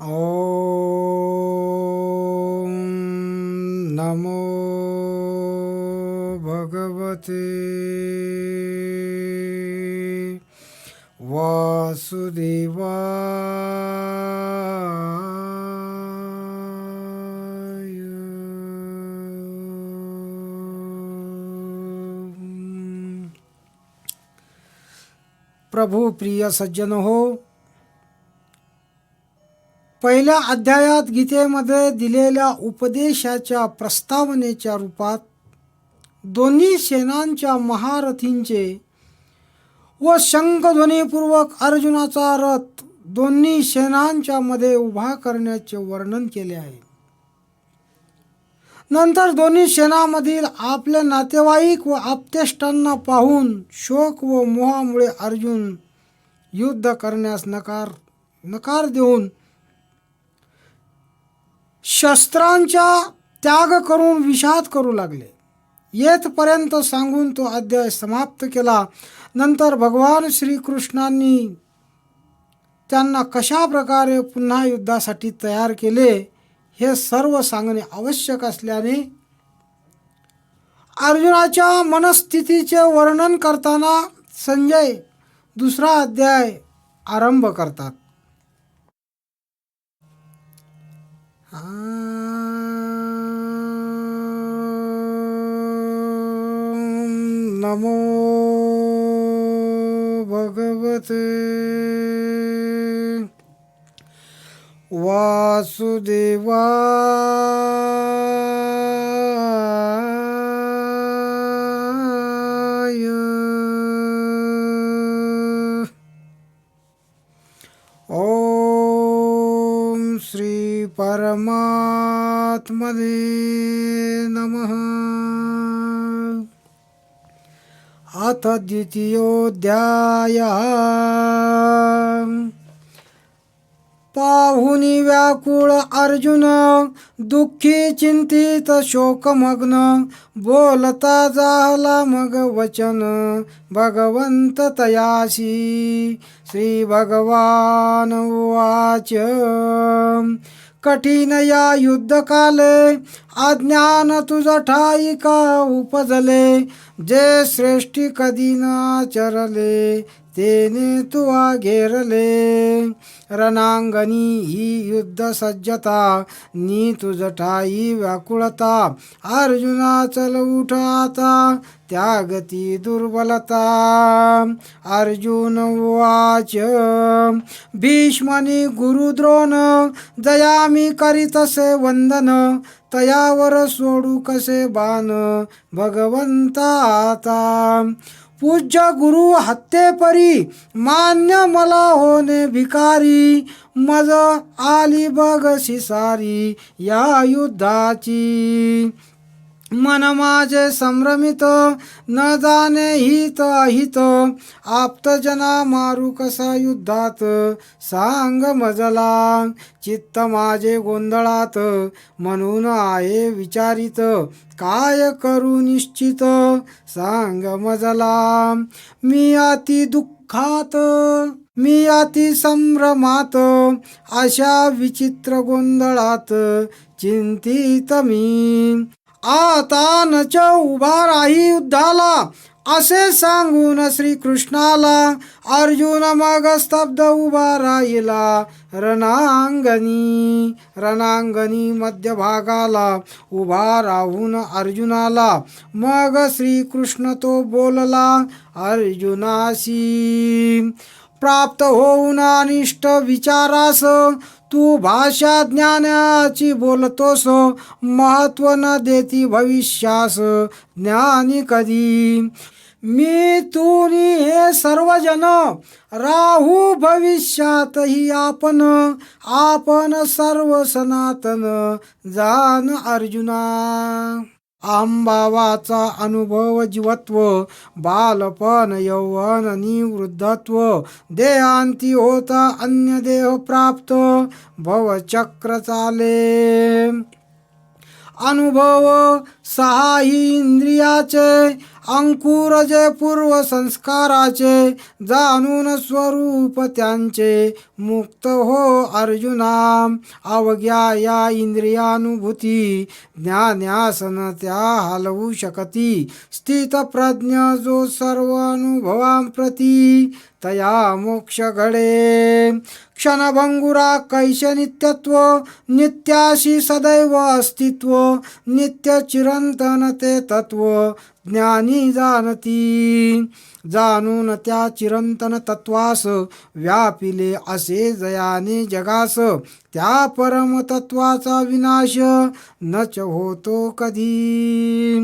ॐ नमो भगवते वासुदेवाय। प्रभु प्रिय सज्जन हो पहिल्या अध्यायात गीतेमध्ये दिलेल्या उपदेशाच्या प्रस्तावनेच्या रूपात दोन्ही सेनांच्या महारथींचे व शंखध्वनीपूर्वक अर्जुनाचा रथ दोन्ही सेनांच्या मध्ये उभा करण्याचे वर्णन केले आहे. नंतर दोन्ही सेनामधील आपल्या नातेवाईक व आप्तेष्टांना पाहून शोक व मोहामुळे अर्जुन युद्ध करण्यास नकार नकार देऊन शस्त्रांचा त्याग करून विषाद करू लागले. येथपर्यंत सांगून तो अध्याय समाप्त केला. नंतर भगवान श्रीकृष्णांनी त्यांना कशा प्रकारे पुन्हा युद्धासाठी तयार केले हे सर्व सांगणे आवश्यक असल्याने अर्जुनाच्या मनस्थितीचे वर्णन करताना संजय दुसरा अध्याय आरंभ करतात. नमो भगवते। वासुदेवाय परमात्मने नमः। अथ द्वितीयोऽध्यायः। पाहुनी व्याकुळ अर्जुन दुःखी चिंतित शोकमग्न बोलता झाला मग वचन भगवंत तयाशी श्री भगवान उवाच। कठीण या युद्धकाले अज्ञान तुझ ठाई का उपजले जे श्रेष्ठी कधी नाचरले तेने तुवा घेरले रणांगणी ही युद्ध सज्जता नी तुझ ठाई व्याकुळता. अर्जुना चल उठ आता त्यागती दुर्बलता. अर्जुन वाच भीष्मनी गुरुद्रोण जयामी करीतसे वंदन. तयावर सोडू कसे बाण भगवंता आता. पूज्य गुरु हत्येपरी मान्य मला होणे भिकारी. मज आली बघ शिसारी या युद्धाची. मन माझे संभ्रमित न जाणे हित अहित आप्तजना मारू कसा युद्धात? सांग मजला चित्त माझे गोंधळात म्हणून आहे विचारित काय करू निश्चित? सांग मजला मी अति दुःखात मी अति संभ्रमात अशा विचित्र गोंधळात चिंतित मी. आता नच उभा राही युद्धाला असे सांगून श्रीकृष्णाला अर्जुन मग स्तब्ध उभा राहिला. रणांगणी रणांगणी मध्यभागाला उभा राहून अर्जुनाला मग श्रीकृष्ण तो बोलला अर्जुनाशी प्राप्त होऊन अनिष्ट विचारास तू भाषा ज्ञानाची बोलतोस महत्त्व न देती भविष्यास ज्ञानी कधी. मी तुनी हे सर्वजन राहू भविष्यातही आपण आपण सर्व सनातन जान अर्जुना. आंबावाचा अनुभव जीवत्व बालपण यौवन निवृद्धत्व देहांती होता अन्य देह प्राप्त भवचक्र चाले. अनुभव सहा ही इंद्रियाचे अंकुर जे पूर्व संस्काराचे जाणून स्वरूप त्यांचे मुक्त हो अर्जुना. अवघ्या या इंद्रियानुभूती ज्ञान्यासन त्या हलवू शकती. स्थित प्रज्ञ जो सर्व अनुभवांप्रती तया मोक्ष घडे. क्षणभंगुरा कैश नित्यत्व नित्याशी सदैव अस्तित्व नित्य चिर चिरंतन ते तत्व ज्ञानी जाणती जाणून त्या चिरंतन तत्वास व्यापिले असे जयाने जगास। त्या परमतत्वाचा विनाश नच होतो कधी।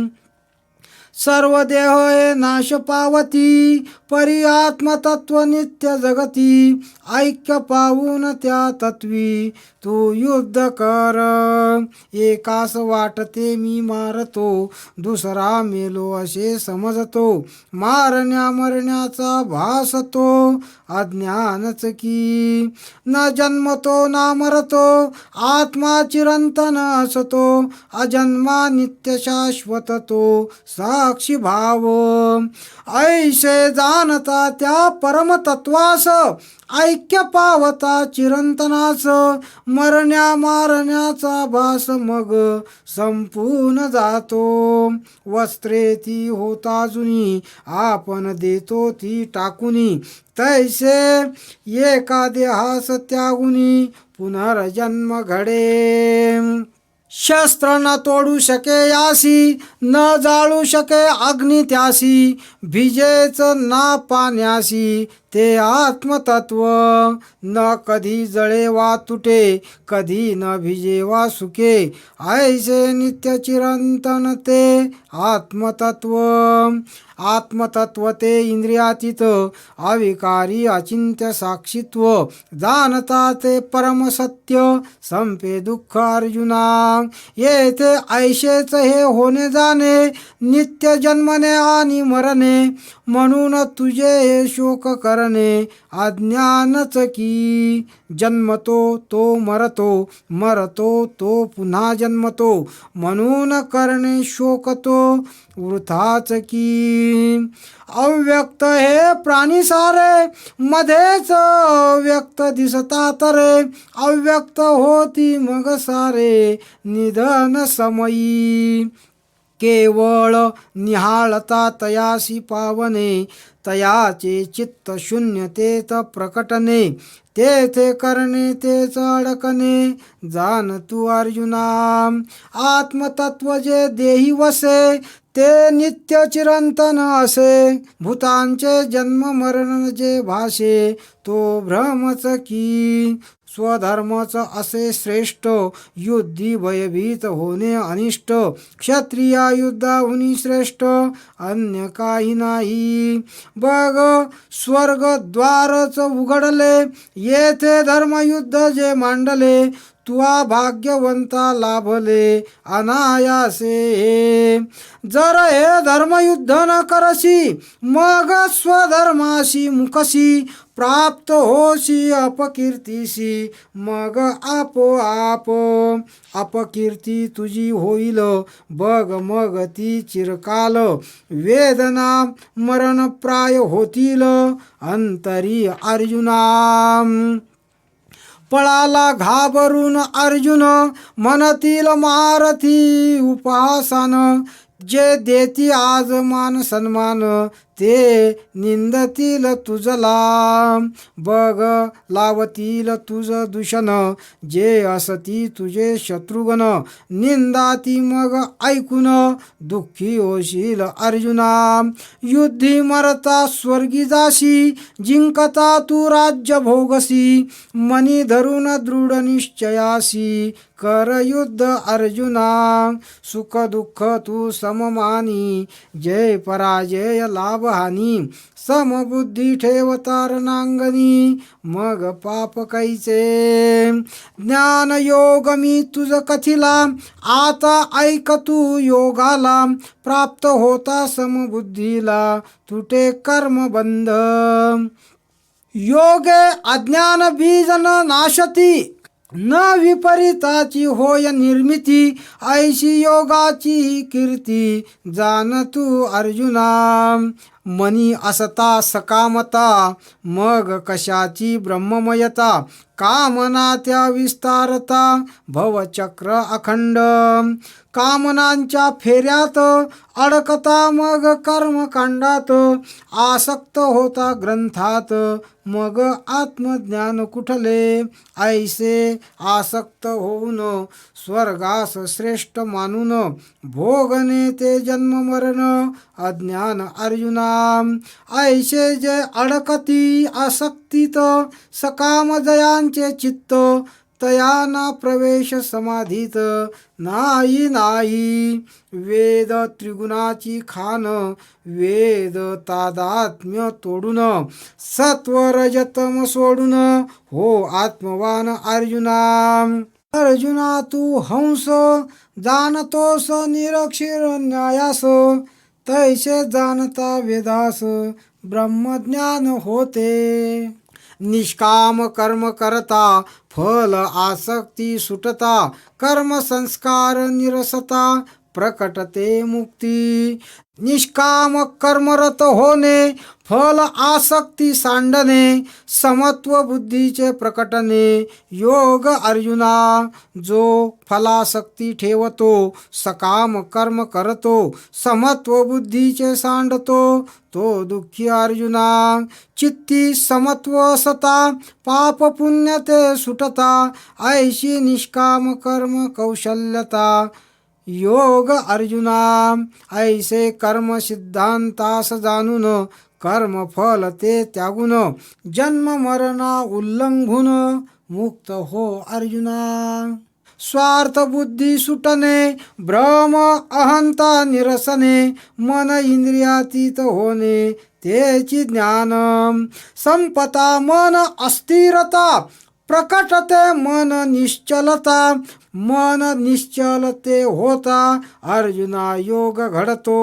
सर्व देह नाश पावती परी आत्मतत्व नित्य जगती ऐक्य पाहून त्या तत्वी तू युद्ध कर. एकास वाटते मी मारतो दुसरा मेलो असे समजतो मारण्या मरण्याचा भासतो अज्ञानच की. न जन्मतो ना मरतो आत्मा चिरंतन असतो अजन्मा नित्य शाश्वत तो सा साक्षी भाव. ऐसे जाणता त्या परमतत्वास ऐक्य पावता चिरंतनास मरण्या मारण्याचा भास मग संपून जातो. वस्त्रे ती होता जुनी आपण देतो ती टाकुनी तैसे एका देहास त्यागुनी पुनर्जन्म घडे. शस्त्र न तोडू शके यासी न जाळू शके अग्नि त्यासी भिजेच ना पाण्यासी ते आत्मतत्व न कधी जळे वा तुटे कधी न भिजे वा सुके. ऐसे नित्य चिरंतन ते आत्मतत्व. आत्मतत्व ते इंद्रियातीत अविकारी अचिंत्य साक्षीत्व. जाणता ते परमसत्य संपे दुःख अर्जुना. येथे ऐशेच हे होणे जाणे नित्य जन्मने आणि मरणे. म्हणून तुझे हे शोक कारणे अज्ञानच की? जन्मतो तो मरतो मरतो तो पुन्हा जन्मतो. म्हणून करणे शोकतो वृथाच की? अव्यक्त हे प्राणी सारे मध्येच अव्यक्त दिसता तरे. अव्यक्त होती मग सारे निधन समयी. केवळ निहाळता तयासी पावने तयाचे चित्त शून्यतेत प्रकटने. तेथे करणे तेच अडकणे जाण तू अर्जुना. आत्मतत्व जे देही वसे ते नित्य चिरंतन असे. भूतांचे जन्म मरण जे भाषे तो भ्रमच की. स्वधर्मच असे श्रेष्ठ युद्धी भयभीत होणे अनिष्ट क्षत्रिया युद्धाहुनी श्रेष्ठ अन्य काही नाही. बघ स्वर्ग द्वारच उघडले येथे धर्मयुद्ध जे मांडले तुआ भाग्यवंता लाभले अनायासे. जर हे धर्मयुद्ध न करसी मग स्वधर्माशी मुखशी प्राप्त होशी अपकीर्तीशी मग आपोआप अपकीर्ती तुझी होईल. बघ मग ती चिरकाल वेदना मरणप्राय होतील. अंतरी अर्जुना. पळाला घाबरून अर्जुन मनतील मारथी उपासन जे देती आज मान सन्मान ते निंदतील तुझला. बघ लावतील तुझ दूषण. जे असती तुझे शत्रुघ्न. निंदाती मग ऐकून दुःखी होशील अर्जुना. युद्धी मरता स्वर्गी जाशी. जिंकता तू राज्य भोगसी. मनी धरून दृढ निश्चयासी कर युद्ध अर्जुना. सुख दुःख तू सममानी. जय पराजय लाभ लाभहानी समबुद्धी ठेवता नांगनी मग पाप कैचे ज्ञान योग मी तुझ कथिला आता ऐक तू योगाला प्राप्त होता समबुद्धीला तुटे कर्म बंध. योगे अज्ञान बीजन नाशती न विपरीताची होय निर्मिती ऐशी योगाची कीर्ती जाण तू अर्जुना. मनी असता सकामता मग कशाची ब्रह्ममयता? कामना त्या विस्तारता भवचक्र अखंड. कामनांच्या फेऱ्यात अडकता मग कर्मकांडात आसक्त होता ग्रंथात. मग आत्मज्ञान कुठले? ऐसे आसक्त होऊन स्वर्गास श्रेष्ठ मानून भोगने ते जन्म मरण. अज्ञान अर्जुना ऐसे जे अडकती आसक्तीत सकाम जयांचे चित्त तयाना प्रवेश समाधीत। नाही नाही। वेद त्रिगुणाची खान वेद तादात्म्य तोडून सत्वरजतम सोडून हो आत्मवान अर्जुना अर्जुना तू हंस जाणतोस निरक्षर न्यायास तैसे जाणता वेदास ब्रह्मज्ञान होते। निष्काम कर्म करता फल आसक्ती सुटता कर्म संस्कार निरसता प्रकटते मुक्ती. निष्काम कर्मरत होणे फल आसक्ती सांडणे समत्व बुद्धीचे प्रकटणे. योग अर्जुना जो फलासक्ती ठेवतो सकाम कर्म करतो समत्व बुद्धीचे सांडतो तो दुःखी अर्जुना. चित्ती समत्व असता पाप पुण्य ते सुटता ऐशी निष्काम कर्म कौशल्यता. योग अर्जुना ऐसे कर्म सिद्धांतास जाणून कर्म फल ते त्यागून। जन्म मरणा उल्लंघून मुक्त हो अर्जुना। स्वार्थ बुद्धी सुटणे भ्रम अहंता निरसने मन इंद्रियातीत होणे तेची ज्ञान संपता मन अस्थिरता प्रकटते मन निश्चलता मन निश्चलते होता अर्जुना योग घडतो.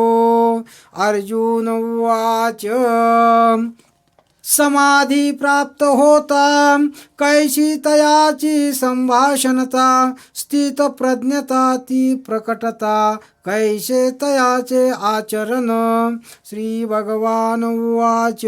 अर्जुन वाच समाधी प्राप्त होता कैशी तयाची संभाषणता स्थित प्रज्ञता ती प्रकटता कैसे तयाचे आचरण? श्री भगवान उवाच।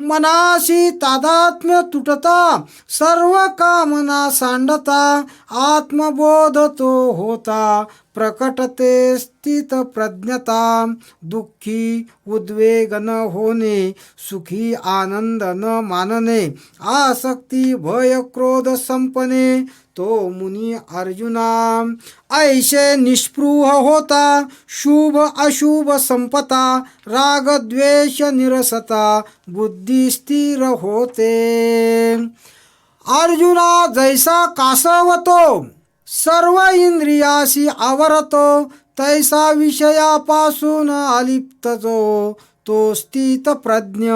मनाशी तादात्म्य तुटता सर्व कामना सांडता आत्मबोध तो होता। प्रकटते स्थित प्रज्ञता दुःखी उद्वेग न होणे सुखी आनंद न मानणे आसक्ती भय क्रोध संपणे तो मुनी अर्जुना. ऐसे निष्पृह होता शुभ अशुभ संपता राग द्वेष निरसता बुद्धी स्थिर होते. अर्जुना जैसा कासवतो सर्व इंद्रियाशी आवरतो तैसा विषयापासून अलिप्त जो तो स्थित प्रज्ञ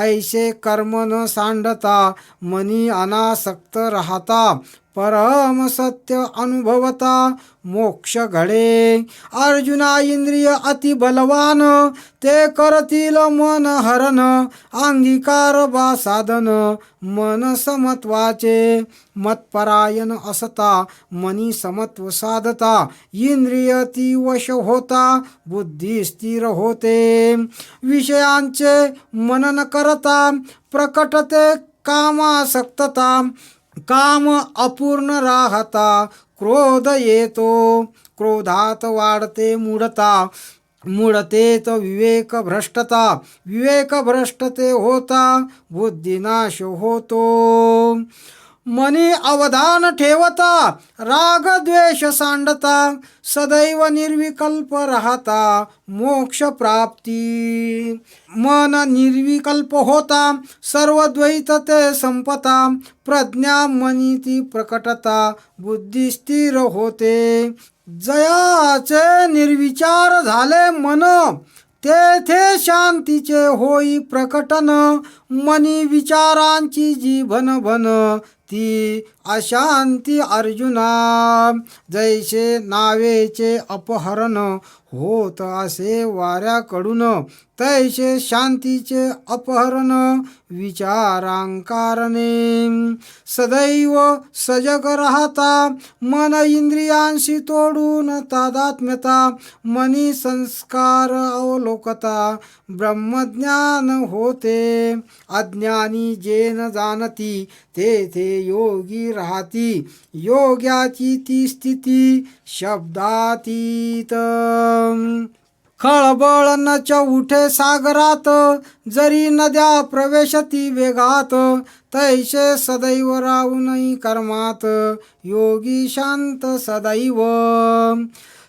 ऐसे कर्म न सांडता मनी अनासक्त राहता. परम सत्य अनुभवता मोक्ष घडे. अर्जुना इंद्रिय अति बलवान ते करतील मन हरण अंगीकार बा साधन मन समत्वाचे. मतपरायण असता मनी समत्व साधता इंद्रिय ती वश होता बुद्धी स्थिर होते. विषयांचे मनन करता प्रकटते कामासक्तता काम अपूर्ण राहता क्रोध येतो. क्रोधात वाढते मूढता मुडतेत विवेक भ्रष्टता. विवेक भ्रष्टते होता बुद्धिनाश होतो. मनी अवधान ठेवता राग द्वेष सांडता सदैव निर्विकल्प राहता मोक्ष प्राप्ती. मन निर्विकल्प होता सर्व द्वैत ते संपता प्रज्ञा मनीती प्रकटता बुद्धी स्थिर होते. जयाचे निर्विचार झाले मन तेथे शांतीचे होई प्रकटन मनी विचारांची जीवन भन भन ती अशांती अर्जुना जैसे नावेचे अपहरण होत असे वाऱ्याकडून तैसे शांतीचे अपहरण विचारांकारणे. सदैव सजग राहता मन इंद्रियांशी तोडून तादात्म्यता मनी संस्कार अवलोकता ब्रह्मज्ञान होते अज्ञानी जे न जाणती तेथे योगी राहती योग्याची ती स्थिती शब्दातीत. खळबळ नच उठे सागरात जरी नद्या प्रवेशती वेगात तैसे सदैव राहूनही कर्मात योगी शांत सदैव.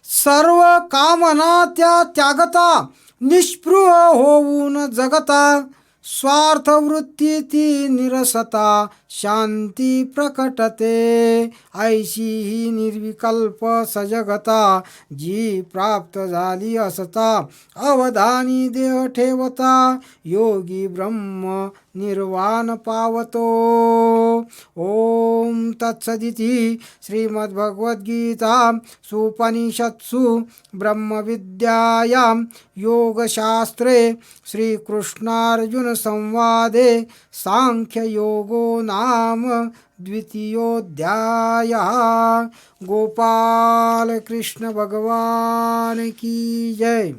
सर्व कामना त्या त्यागता निष्पृह होऊन जगता स्वार्थ वृत्ती ती निरसता शांती प्रकटते ऐशी ही निर्विकल्प सजगता जी प्राप्त झाली असता अवधानी देह ठेवता योगी ब्रह्म निर्वाण पावतो. ओम तत्सदिती श्रीमद्भगवद्गीता सुपनिषत्सु ब्रह्मविद्यायां योगशास्त्रे श्रीकृष्णार्जुनसंवादे साङ्ख्ययोगो नाम द्वितीयोऽध्यायः। गोपाल कृष्ण भगवान की जय।